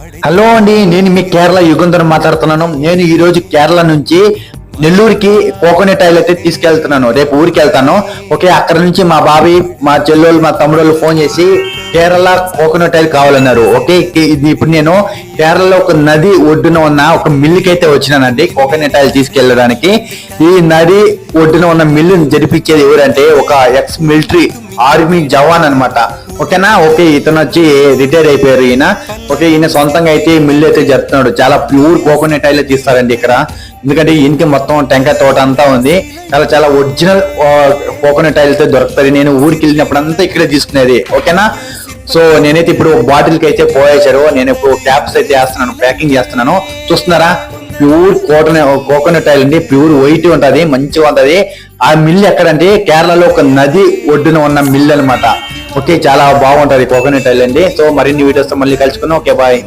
Hello అండి నేను మీ కేరళ యుగంధర్ మాట్లాడుతున్నాను. నేను ఈ రోజు కేరళ నుంచి నెల్లూరుకి కోకోనట్ ఆయిల్ అయితే తీసుకెళ్తున్నాను. రేపు ఊరికి వెళ్తాను. ఓకే అక్కడ నుంచి మా బాబాయ్ మా చెల్లెళ్ళు మా తమ్ముడు ఫోన్ చేసి కేరళ కోకోనట్ ఆయిల్ కావాలన్నారు. ఓకే ఇది ఇప్పుడు నేను కేరళలో ఒక నది ఒడ్డున ఉన్న ఒక మిల్లుకి అయితే వచ్చినానండి కోకోనట్ ఆయిల్ తీసుకెళ్ళడానికి. ఈ నది ఒడ్డున ఉన్న మిల్లుని జరిపించేది ఎవరంటే ఒక ఎక్స్ మిలిటరీ ఆర్మీ జవాన్ అనమాట ఓకేనా? ఓకే ఇతను వచ్చి రిటైర్ అయిపోయారు ఈయన. ఓకే ఈయన సొంతంగా అయితే మిల్లు అయితే చెప్తున్నాడు చాలా ప్యూర్ కోకోనట్ ఆయిల్ తీస్తారండి ఇక్కడ. ఎందుకంటే ఈయనకి మొత్తం టెంకాయ తోట అంతా ఉంది. చాలా చాలా ఒరిజినల్ కోకోనట్ ఆయిల్ అయితే దొరుకుతుంది. నేను ఊరికి వెళ్ళినప్పుడు అంతా ఇక్కడే తీసుకునేది. ఓకేనా? సో నేనైతే ఇప్పుడు బాటిల్కి అయితే పోయేశారు. నేను ఇప్పుడు క్యాప్స్ అయితే వేస్తున్నాను ప్యాకింగ్ చేస్తున్నాను. చూస్తున్నారా? ప్యూర్ కోటన కోకోనట్ ఆయిల్ అండి. ప్యూర్ వైట్ ఉంటది మంచిగా ఉంటది. ఆ మిల్ ఎక్కడంటే కేరళలో ఒక నది ఒడ్డున ఉన్న మిల్ అన్నమాట. ఓకే చాలా బాగుంటది కోకోనట్ ఆయిల్ అండి. సో మరిన్ని వీడియోస్తో మళ్ళీ కలుసుకుందాం. Okay bye.